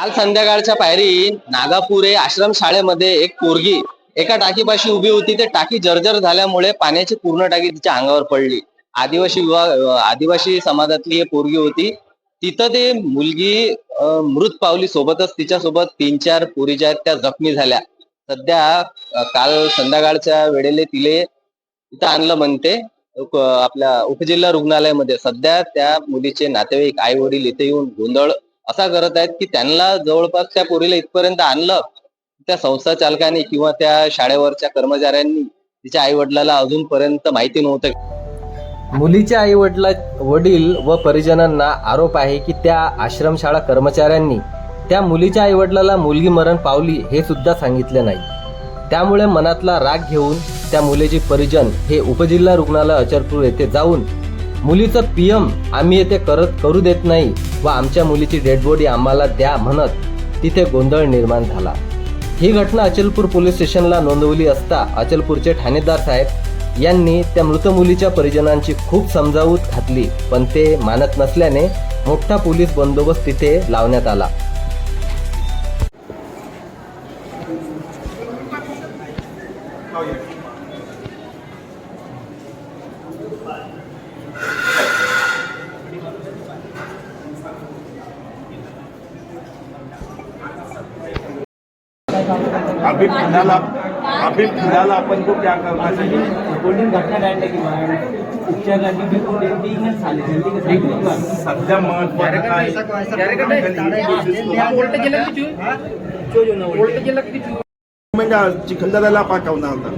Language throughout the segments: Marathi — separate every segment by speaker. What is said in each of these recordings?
Speaker 1: काल संध्याकाळच्या पायरी नागापुरे आश्रम शाळेमध्ये एक पोरगी एका टाकीपाशी उभी होती. ते टाकी जर्जर झाल्यामुळे पाण्याची पूर्ण टाकी तिच्या अंगावर पडली. आदिवासी विभाग आदिवासी समाजातली ही पोरगी होती. तिथं ते मुलगी मृत पावली सोबतच तिच्यासोबत तीन चार पोरी ज्या आहेत त्या जखमी झाल्या. सध्या काल संध्याकाळच्या वेळेला तिले तिथं आणलं म्हणते आपल्या उपजिल्हा रुग्णालयामध्ये. सध्या त्या मुलीचे नातेवाईक आई वडील इथे येऊन गोंधळ असा करत आहेत की त्यांना जवळपास त्या पोरीला इथपर्यंत आणलं त्या संस्था चालकाने किंवा त्या शाळेवरच्या कर्मचाऱ्यांनी तिच्या आई वडिलाला अजूनपर्यंत माहिती नव्हतं. मुलीच्या आई वडिला वडील व परिजनांना आरोप आहे की त्या आश्रमशाळा कर्मचाऱ्यांनी त्या मुलीच्या आई वडिलाला मुलगी मरण पावली हे सुद्धा सांगितले नाही. त्यामुळे मनातला राग घेऊन त्या मुलीचे परिजन हे उपजिल्हा रुग्णालय अचरपूर येथे जाऊन मुलीचं पीएम आम्ही येथे करत करू देत नाही. व आमच्या मुलीची डेड बॉडी आम्हाला द्या म्हणत तिथे गोंधळ निर्माण झाला. ही घटना अचलपूर पोलीस स्टेशनला नोंदवली असता अचलपूरचे ठाणेदार साहेब यांनी त्या मृत मुलीच्या परिजनांची खूप समजावूत घातली पण ते मानत नसल्याने मोठा पोलीस बंदोबस्त तिथे लावण्यात आला.
Speaker 2: अभी फिलहाल आप अभी फिलहाल अपन को क्या करना चाहिए
Speaker 3: घटना बिलकुल झाली
Speaker 2: सध्या महत्वाचं काय? म्हणजे चिखलदऱ्याला पाठवणार होता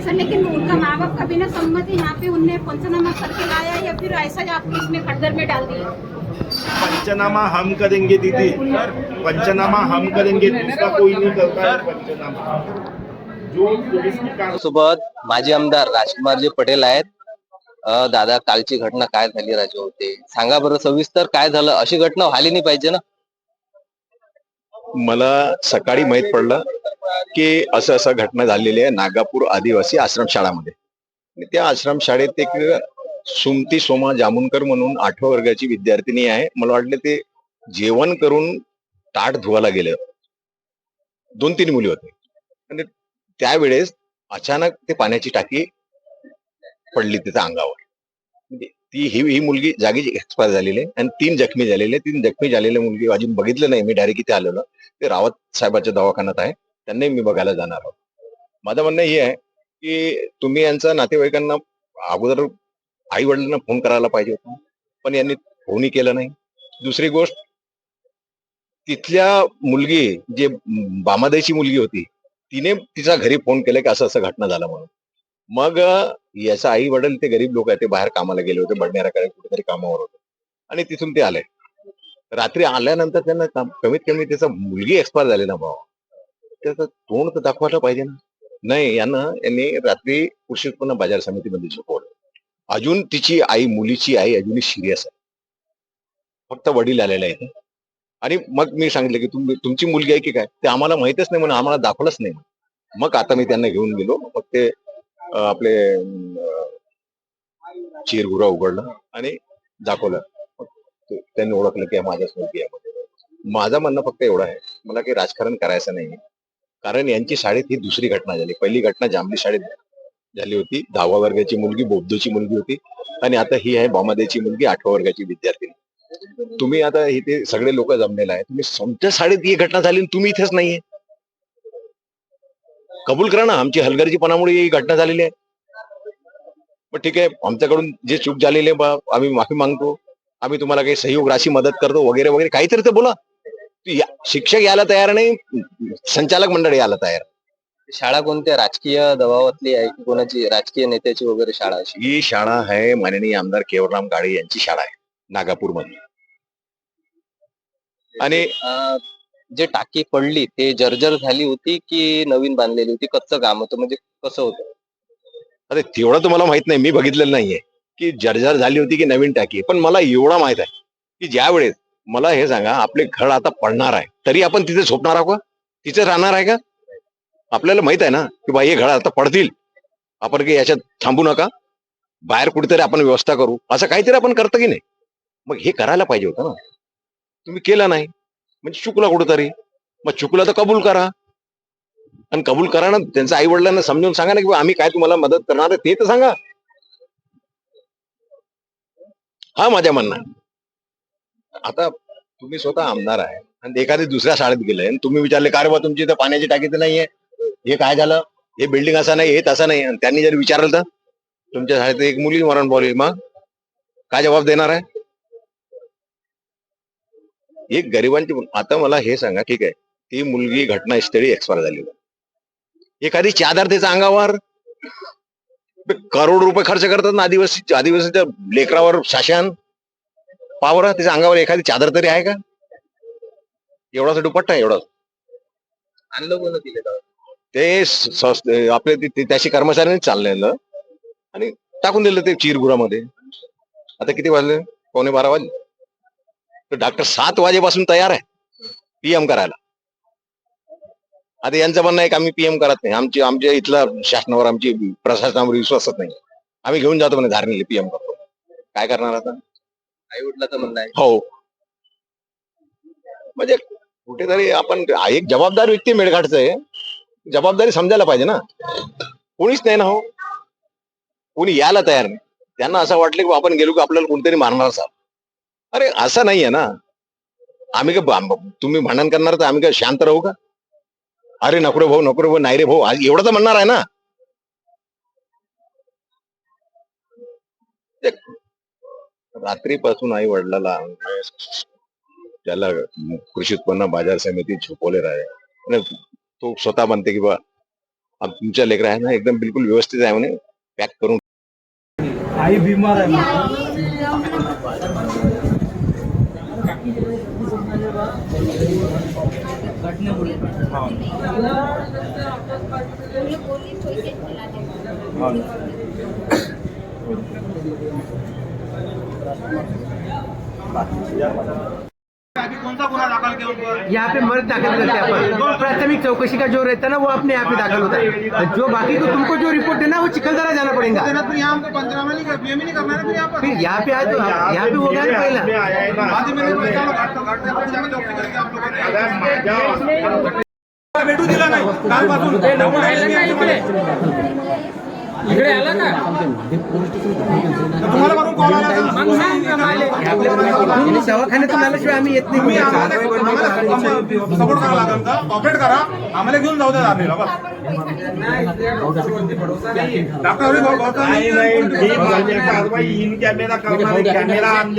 Speaker 4: सर लेकिन उनका माँ बाप का बिना सम्मति यहाँ पे उनने पंचनामा करके लाया या फिर ऐसा ही आपने इसमें खड्डर में डाल दिया
Speaker 2: पंचनामा हम करेंगे दीदी। पंचनामा हम करेंगे दूसरा कोई नहीं करता है पंचनामा।
Speaker 1: सोबत माजी आमदार राजकुमारजी पटेल आहेत. दादा कालची घटना काय झाली राजू होते? सांगा बरं सविस्तर काय झालं? अशी घटना व्हायला नाही पाहिजे ना?
Speaker 5: मला सकाळी माहीत पडलं की असं असं घटना झालेली आहे नागापूर आदिवासी आश्रमशाळामध्ये. त्या आश्रमशाळेत एक सुमती सोमा जामुनकर म्हणून आठव्या वर्गाची विद्यार्थिनी आहे. मला वाटलं ते जेवण करून ताट धुवायला गेलं. दोन तीन मुली होते. आणि त्यावेळेस अचानक ते पाण्याची टाकी पडली तिच्या अंगावर. म्हणजे ती ही ही मुलगी जागीच एक्सपायर झालेली आहे. आणि तीन जखमी झालेले तीन जखमी झालेल्या मुलगी अजून बघितलं नाही. मी डायरेक्ट इथे आलेलो. ते रावत साहेबाच्या दवाखान्यात आहे. त्यांनाही मी बघायला जाणार आहोत. माझं म्हणणं हे आहे की तुम्ही यांचा नातेवाईकांना अगोदर आई वडिलांना फोन करायला पाहिजे होता पण यांनी फोनही केलं नाही. दुसरी गोष्ट तिथल्या मुलगी जे बामादेची मुलगी होती तिने तिचा घरी फोन केला की असं असं घटना झालं म्हणून. मग याचा आई वडील ते गरीब लोक आहेत ते बाहेर कामाला गेले होते बडनेराकडे कुठेतरी कामावर होते. आणि तिथून ते आले. रात्री आल्यानंतर त्यांना कमीत कमी त्याचा मुलगी एक्सपायर झाले ना भाऊ त्याचं तोंड तर दाखवायला पाहिजे ना. नाही यांना यांनी रात्री कृषी उत्पन्न बाजार समितीमध्ये झोपवलं अजून तिची आई मुलीची आई अजूनही सिरियस आहे. फक्त वडील आलेले आहेत. आणि मग मी सांगितलं की तुम तुमची मुलगी आहे की काय? ते आम्हाला माहितच नाही म्हणून आम्हाला दाखवलंच नाही. मग आता मी त्यांना घेऊन गेलो. मग ते आपले अं, चिरगुरा उघडलं आणि दाखवलं. त्यांनी ओळखलं की माझ्याच मुलगी आहे. माझं म्हणणं फक्त एवढं आहे. मला काही राजकारण करायचं नाही कारण यांची शाळेत ही दुसरी घटना झाली. पहिली घटना जांभली शाळेत झाली होती. दहाव्या वर्गाची मुलगी बोबदोची मुलगी होती. आणि आता ही आहे बामादेची मुलगी आठव्या वर्गाची विद्यार्थिनी. तुम्ही आता इथे सगळे लोक जमलेले आहे. तुम्ही तुमच्या शाळेत ही घटना झाली तुम्ही इथेच नाहीये. कबूल करा ना. आमची हलगर्जीपणामुळे ही घटना झालेली आहे. मग ठीक आहे. आमच्याकडून जे चूक झालेली आहे बा आम्ही माफी मागतो. आम्ही तुम्हाला काही सहयोग राशी मदत करतो वगैरे वगैरे. काहीतरी तर बोला. शिक्षक यायला तयार नाही. संचालक मंडळ यायला तयार.
Speaker 1: शाळा कोणत्या? राजकीय दबावातली आहे की कोणाची? राजकीय नेत्याची वगैरे शाळा अशी?
Speaker 5: ही शाळा आहे माननीय आमदार केवळराम गाडे यांची शाळा आहे नागापूरमध्ये आणि
Speaker 1: अं, जे टाकी पडली ते जर्जर झाली होती की नवीन बांधलेली होती? कच्चं काम होतं? म्हणजे कसं होतं?
Speaker 5: अरे तेवढं तुम्हाला माहीत नाही मी बघितलेलं नाहीये की जर्जर झाली होती की नवीन टाकी पण मला एवढा माहीत आहे की ज्या वेळेस मला हे सांगा आपले घर आता पडणार आहे. तरी आपण तिथे झोपणार आहोत का? तिथे राहणार आहे का? आपल्याला माहीत आहे ना की बाई हे घडा आता पडतील. आपण काही याच्यात थांबू नका. बाहेर कुठेतरी आपण व्यवस्था करू. असं काहीतरी आपण करतो की नाही? मग हे करायला पाहिजे होतं ना. तुम्ही केलं नाही. म्हणजे चुकला कुठंतरी. मग चुकला तर कबूल करा. आणि कबूल करा ना. त्यांच्या आई वडिलांना समजून सांगा ना की आम्ही काय तुम्हाला मदत करणार ते तर सांगा. हा माझ्या म्हणणं आता तुम्ही स्वतः आमदार आहे. आणि एखादी दुसऱ्या शाळेत गेले आणि तुम्ही विचारले का रे बा तुमची इथं पाण्याची टाकी तर नाहीये. हे काय झालं? हे बिल्डिंग असं नाही हे तसं नाही. आणि त्यांनी जर विचारलं तर? तुमच्या शाळेत एक मुली मरण पावली मग? काय जबाब देणार आहे? एक गरिबांची आता मला हे सांगा ठीक आहे. ती मुलगी घटनास्थळी एक्सपायर झाली. एखादी चादर त्याच्या अंगावर करोड रुपये खर्च करतात ना आदिवासी आदिवासीच्या लेकरावर शासन? पावर त्याच्या अंगावर एखादी चादर तरी आहे का? एवढाच दुपट्टा आहे एवढा
Speaker 1: आणलं कोण दिले
Speaker 5: ते आपले त्याशी कर्मचाऱ्यांनी चाललेलं आणि टाकून दिलं ते चिरगुरामध्ये. आता किती वाजले? पावणे बारा वाजले. तर डॉक्टर सात वाजेपासून तयार आहे. पीएम करायला. आता यांचं म्हणणं आहे की आम्ही पीएम करत नाही. आमची आमच्या इथला शासनावर आमची प्रशासनावर विश्वासच नाही. आम्ही घेऊन जातो म्हणे धारणीला पीएम करतो. काय करणार आता?
Speaker 1: आई वडिलाचं म्हणणं आहे.
Speaker 5: हो. म्हणजे कुठेतरी आपण एक जबाबदार व्यक्ती मेळघाटचं आहे. जबाबदारी समजायला पाहिजे ना. कोणीच नाही ना हो. कोणी यायला तयार नाही. त्यांना असं वाटलं की आपण गेलो की आपल्याला कोणतरी मारणार असाल अरे असं नाहीये ना. आम्ही का तुम्ही भांडण करणार तर आम्ही काय शांत राहू का? अरे नको रे भाऊ नको रे भाऊ नाही रे भाऊ एवढं तर म्हणणार आहे ना. रात्रीपासून आई वडिलाला त्याला कृषी उत्पन्न बाजार समिती छुपवले राहे तो स्वतः म्हणते की बा तुमच्या लेकर आहे ना एकदम बिलकुल व्यवस्थित आहे म्हणे. पॅक करून.
Speaker 3: आई बीमार आहे
Speaker 6: यहाँ पे मर्द दाखिल करते हैं अपन। प्राथमिक चौकसी का जो रहता है ना वो अपने यहाँ पे दाखिल होता है। जो बाकी को तुमको जो रिपोर्ट देना वो चिखलदरा जाना पड़ेगा।
Speaker 7: फिर यहाँ
Speaker 6: पे आए तो यहाँ पे होगा ना पहला।
Speaker 2: है
Speaker 7: भेटू दिला नाही कालपासून इकडे आला का? तुम्हाला कॉल आला
Speaker 6: दवाखान्यातून आल्याशिवाय आम्ही येत नाही.
Speaker 7: आम्हाला सपोर्ट करावा लागेल का? ऑपरेट करा. आम्हाला घेऊन जाऊ द्या
Speaker 2: नाही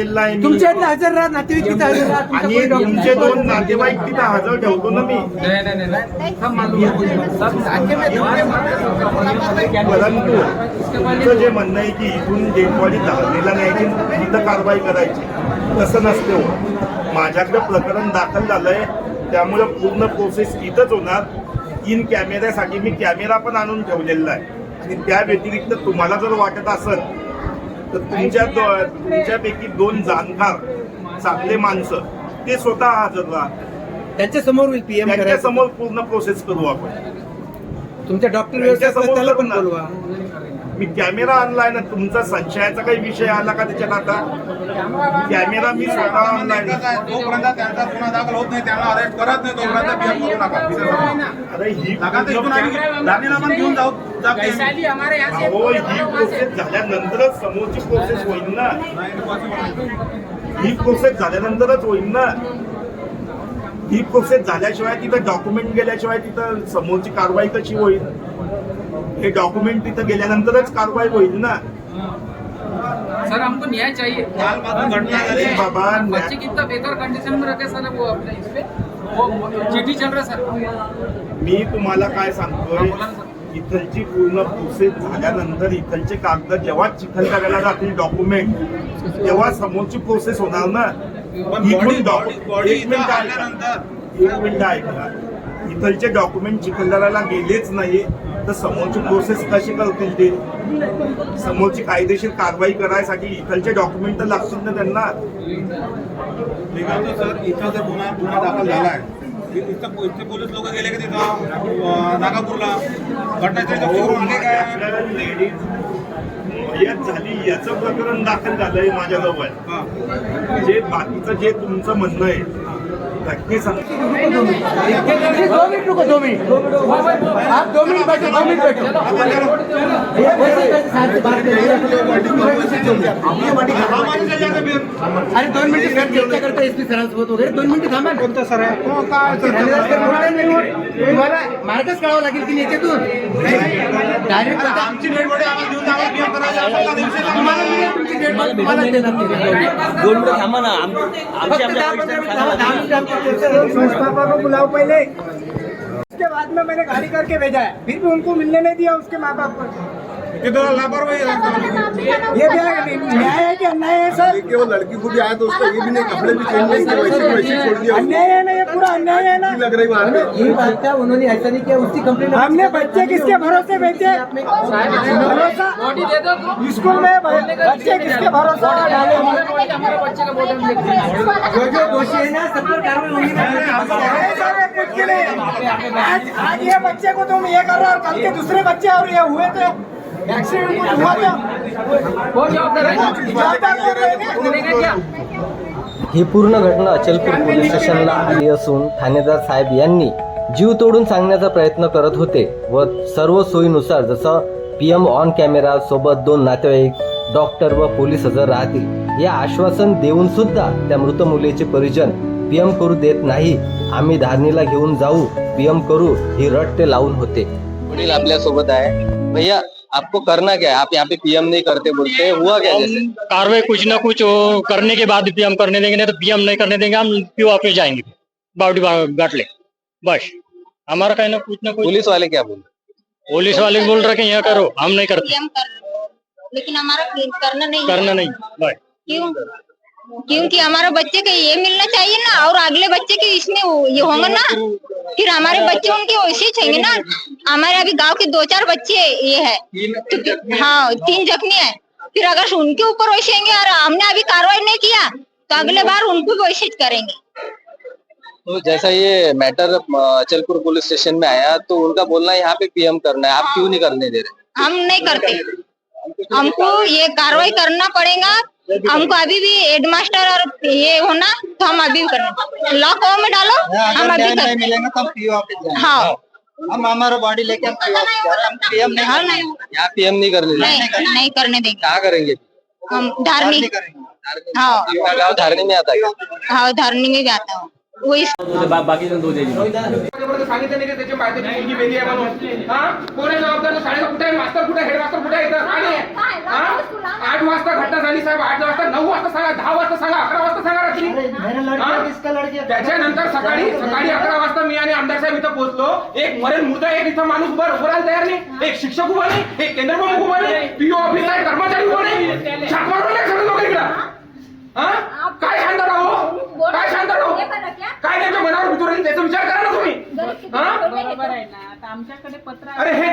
Speaker 2: नाही मी.
Speaker 6: तुमच्या इथं हजर राहा नातेवाईक तिथं हजर राहा.
Speaker 2: आणि तुमचे दोन नातेवाईक तिथं हजर ठेवतो ना मी. परंतु तुमचं जे म्हणणं आहे की इथून बॉडी धारणेला न्यायची तिथं कारवाई करायची तसं नसते हो. माझ्याकडे प्रकरण दाखल झालंय त्यामुळे पूर्ण प्रोसेस इथंच होणार. इन कॅमेऱ्यासाठी मी कॅमेरा पण आणून ठेवलेला आहे. आणि त्या व्यतिरिक्त तुम्हाला जर वाटत असेल तर तुमच्या तुमच्यापैकी दोन जाणकार चांगले माणसं ते स्वतः हजर राहा
Speaker 6: त्यांच्यासमोर होईल पीएम
Speaker 2: त्यांच्या
Speaker 6: करायचं.
Speaker 2: समोर पूर्ण प्रोसेस करू आपण.
Speaker 6: तुमच्या डॉक्टर
Speaker 2: त्यांच्यासमोर
Speaker 6: त्याला पण. बोलवा.
Speaker 2: मी कॅमेरा आणलाय ना तुमचा संशयाचा काही विषय आला का त्याच्यात आता? कॅमेरा मी स्वतः आणलाय
Speaker 7: एकच आहे, जोपर्यंत त्यांचा गुन्हा दाखल होत नाही त्यांना अरेस्ट करत नाही तोपर्यंत पीएम करू नका. विषय संपला.
Speaker 2: अरे ही
Speaker 7: नका तर इथून आम्ही दानीला पण घेऊन जाऊ जाते
Speaker 2: अहो, ही प्रोसेस झाल्यानंतरच समोरची प्रोसेस होईल ना. ही प्रोसेस झाल्यानंतरच होईल ना. ही प्रोसेस झाल्याशिवाय तिथं डॉक्युमेंट गेल्याशिवाय तिथं समोरची कारवाई कशी होईल? हे डॉक्युमेंट तिथं गेल्यानंतरच कारवाई होईल ना?
Speaker 8: सर हमको न्याय चाहिए।
Speaker 7: कालपासून घटना झाली
Speaker 2: अरे बाबा
Speaker 8: बच्चे कितना बेहतर कंडीशन में रखे सर वो अपने इस पे। वो चिट्ठी चल रहा सर।
Speaker 2: मी तुम्हाला काय सांगतोय? इथलची पूर्ण प्रोसेस झाल्यानंतर इथलचे कागद जेव्हा चिखल करायला जातील डॉक्युमेंट तेव्हा समोरची प्रोसेस होणार ना? एक मिनिट
Speaker 7: इथं
Speaker 2: ऐका.
Speaker 7: आल्यानंतर
Speaker 2: एक मिनिट ऐका. इथलचे डॉक्युमेंट चिखलदराला गेलेच नाही तर समोरची प्रोसेस कशी करतील ते? समोरची कायदेशीर कारवाई करायसाठी इथलचे डॉक्युमेंट तर लागतील ना त्यांना?
Speaker 7: सर. इथं जर गुन्हा गुन्हा दाखल झाला आहे इथं पोलीस लोक गेले का तिथं? नागापूरला.
Speaker 2: लेडीज मयत झाली याचं प्रकरण दाखल झालंय माझ्याजवळ.
Speaker 7: हा.
Speaker 2: जे बाकीचं जे तुमचं म्हणणं आहे
Speaker 6: दो मिनट रुको दो मिनट आप दो बैठो दो बैठो अरे दोन मिनिटं सर चर्चा करता एस पी सरांसोबत वगैरे दोन मिनिटं थांबा कोणता सर तुम्हाला मार्गच कळावा लागेल की याच्यातून. डायरेक्ट
Speaker 7: आमची
Speaker 9: को बुलाओ पहले। उसके बाद में मैंने गाड़ी करके भेजा है। फिर भी उनको मिलने नहीं दिया उसके माँ बाप को।
Speaker 7: तिथं लापरवाही
Speaker 9: ये भी न्याय है कि अन्याय है सर
Speaker 10: वो लड़की को भी आया तो उसका ये भी नहीं कपड़े भी चेंज नहीं किए वैसे वैसे छोड़ दिया
Speaker 9: अन्याय है ना ये पूरा अन्याय है ना
Speaker 10: लग रही वहाँ पे
Speaker 6: ये बात था उन्होंने ऐसा नहीं किया उसकी कंप्लेंट
Speaker 9: हमने बच्चे किसके भरोसे भेजे भरोसा
Speaker 8: बॉडी दे दो तो
Speaker 9: स्कूल में बच्चे किसके भरोसा डाले
Speaker 6: जो जो दोषी है ना सब पर कार्रवाई होगी ना
Speaker 9: आज आज ये बच्चे को तुम ये कर रहे हो और कल के दूसरे बच्चे और ये हुए थे एक्सीडेंट कुछ हुआ
Speaker 8: जवाबदार है
Speaker 9: जवाबदार
Speaker 8: क्या
Speaker 1: ही पूर्ण घटना अचलपूर पोलीस स्टेशनला आली असून ठाणेदार साहेब यांनी जीव तोडून सांगण्याचा प्रयत्न करत होते व सर्व सोयीनुसार जसं पी एम ऑन कॅमेरा सोबत दोन नातेवाईक डॉक्टर व पोलीस हजर राहतील. हे आश्वासन देऊन सुद्धा त्या मृत मुलीचे परिजन पीएम करू देत नाही. आम्ही धारणीला घेऊन जाऊ. पीएम करू ही रट ते लावून होते. वडील आपल्यासोबत आहे. भैया आपको करना क्या है? आप यहाँ पे पीएम नहीं करते बोलते हुआ क्या जैसे?
Speaker 11: कार्रवाई कुछ ना कुछ करने के बाद पीएम करने देंगे नहीं तो पीएम नहीं करने देंगे हम पीओ ऑफ़िस जाएँगे। बाउडी गाट ले। बस। हमारा कहना कुछ ना कुछ
Speaker 1: पुलिस वाले क्या बोल
Speaker 11: पुलिस वाले बोल रहे यहाँ करो हम नहीं करते।
Speaker 4: लेकिन हमारा करना नहीं
Speaker 11: करना नहीं बस।
Speaker 4: क्यों? क्योंकि हमारे बच्चे को ये मिलना चाहिए ना और अगले बच्चे के इसमें ये होंगे ना फिर हमारे बच्चे उनके वैसे ही चाहिए ना। हमारे अभी गाँव के दो चार बच्चे ये है तो- हाँ। तीन जख्मी है। फिर अगर उनके ऊपर वैसे होंगे और हमने अभी कार्रवाई नहीं किया तो अगले बार उनको भी वैसे करेंगे।
Speaker 1: तो जैसा ये मैटर अचलपुर पुलिस स्टेशन में आया तो उनका बोलना यहाँ पे पीएम करना है। आप क्यों नहीं करने दे रहे?
Speaker 4: हम नहीं करते। हमको ये कार्रवाई करना पड़ेगा हमको अभी भी हेडमास्टर और ये होना तो हम अभी भी करना लॉक में डालो हम अभी कर
Speaker 1: मिलेंगे तो हम पीओ ऑफ़िस
Speaker 4: हाँ।
Speaker 1: हम हमारा बॉडी लेके हम पीओ ऑफ़िस जा रहे हैं। हम पीएम नहीं
Speaker 4: हाँ, नहीं
Speaker 1: यहाँ पीएम नहीं करने देंगे।
Speaker 4: नहीं नहीं करने देंगे।
Speaker 1: क्या करेंगे?
Speaker 4: हम धार्मिक हाँ।
Speaker 1: आपका गाँव धारणी में आता है
Speaker 4: हाँ धार्मिक में जाता हूँ।
Speaker 3: बाकी जण दो जायचे
Speaker 8: त्याच्याबरोबर सांगितलं नाही की त्याची माहिती मुलगी वेगळी आहे म्हणून? हा? कोण आहे जबाबदार? शाळेचा कुठे आहे? मास्तर कुठे हेड मास्टर कुठे आहे इथं? आणि आहे? हा? आठ वाजता घटना झाली साहेब. आठ वाजता नऊ वाजता सांगा दहा वाजता सांगा अकरा वाजता सांगा रात्री? त्याच्यानंतर सकाळी सकाळी अकरा वाजता मी आणि आमदार साहेब इथं पोहोचलो. एक मरण मुद्दा एक इथं माणूस उभा तयार नाही. एक शिक्षक उभा नाही एक केंद्र प्रमुख उभा नाही पीओ ऑफिस आहे कर्मचारी उभा नाही. सगळे लोक इकडं हा काय शांत राहो काय शांत राहो काय त्यांच्या मनावर भितूर राहील त्याचा विचार करा ना तुम्ही हा
Speaker 4: बरोबर आहे ना आता आमच्याकडे पत्र
Speaker 8: अरे हे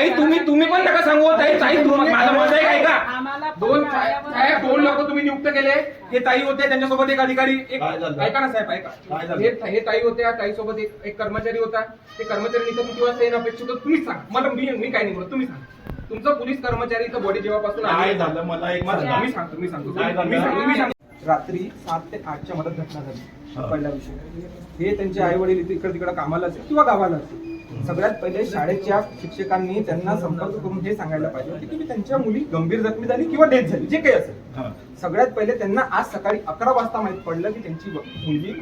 Speaker 8: ताई तुम्ही तुम्ही पण नका सांगू ताई ताई तुम्ही माझं मत आहे काय का?
Speaker 4: आम्हाला
Speaker 8: दोन साहेब दोन लोक तुम्ही नियुक्त केले. हे ताई होते त्यांच्यासोबत एक अधिकारी एक ऐका ना साहेब ऐका. हे हे ताई होते ताई सोबत एक एक कर्मचारी होता. ते कर्मचारी इथं किती वाजता येणं अपेक्षित होतं? तुम्हीच सांगा. मला मी मी काय नाही बोलत तुम्ही सांगा. तुमचा पोलीस कर्मचारी इथं बॉडी जेव्हापासून
Speaker 2: काय
Speaker 8: आली-
Speaker 2: झालं? मला एक
Speaker 8: मला-
Speaker 2: सांगा.
Speaker 8: मी सांगतो मी सांगतो
Speaker 2: काय झालं?
Speaker 8: मी सांगतो मी सांगतो रात्री सात ते आठच्या मधात घटना झाली. पहिला विषय. हे त्यांचे आई वडील इकडे तिकडे कामाला असेल किंवा गावाला असेल सगळ्यात पहिले शाळेच्या शिक्षकांनी त्यांना संपर्क करून हे सांगायला पाहिजे की तुम्ही त्यांच्या मुली गंभीर जखमी झाली किंवा डेथ झाली जे काही असेल. सगळ्यात पहिले त्यांना आज सकाळी अकरा वाजता माहीत पडलं की त्यांची मुलगी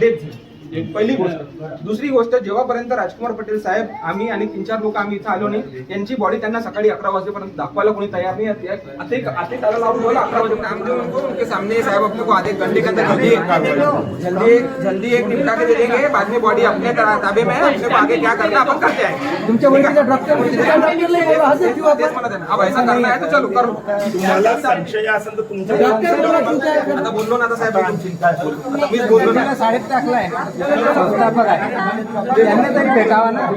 Speaker 8: डेथ झाली. पहिली गोष्ट. दुसरी गोष्ट जेव्हापर्यंत राजकुमार पटेल साहेब आम्ही आणि तीन चार लोक आम्ही इथं आलो नाही त्यांची बॉडी त्यांना सकाळी अकरा वाजेपर्यंत दाखवायला कोणी तयार नाही. आहे. आता एक आता त्याला लावून बोला अकरा वाजे काम जो उनको उनके सामने साहब अपने को आधे घंटे के अंदर जल्दी जल्दी जल्दी एक निपटा के दे देंगे बाद में बॉडी अपने ताबे में है अपने को आगे क्या करना अपन करते हैं।
Speaker 6: तुमच्या.
Speaker 8: अब ऐसा करना है तो चलो करो.
Speaker 2: तुम्हाला संशय असेल तर तुमच्या
Speaker 8: आता बोललो ना आता साहेब मीच बोललो ना.
Speaker 9: शाळेत टाकलाय. संस्थापक आहे. त्यांना तरी भेटावा ना.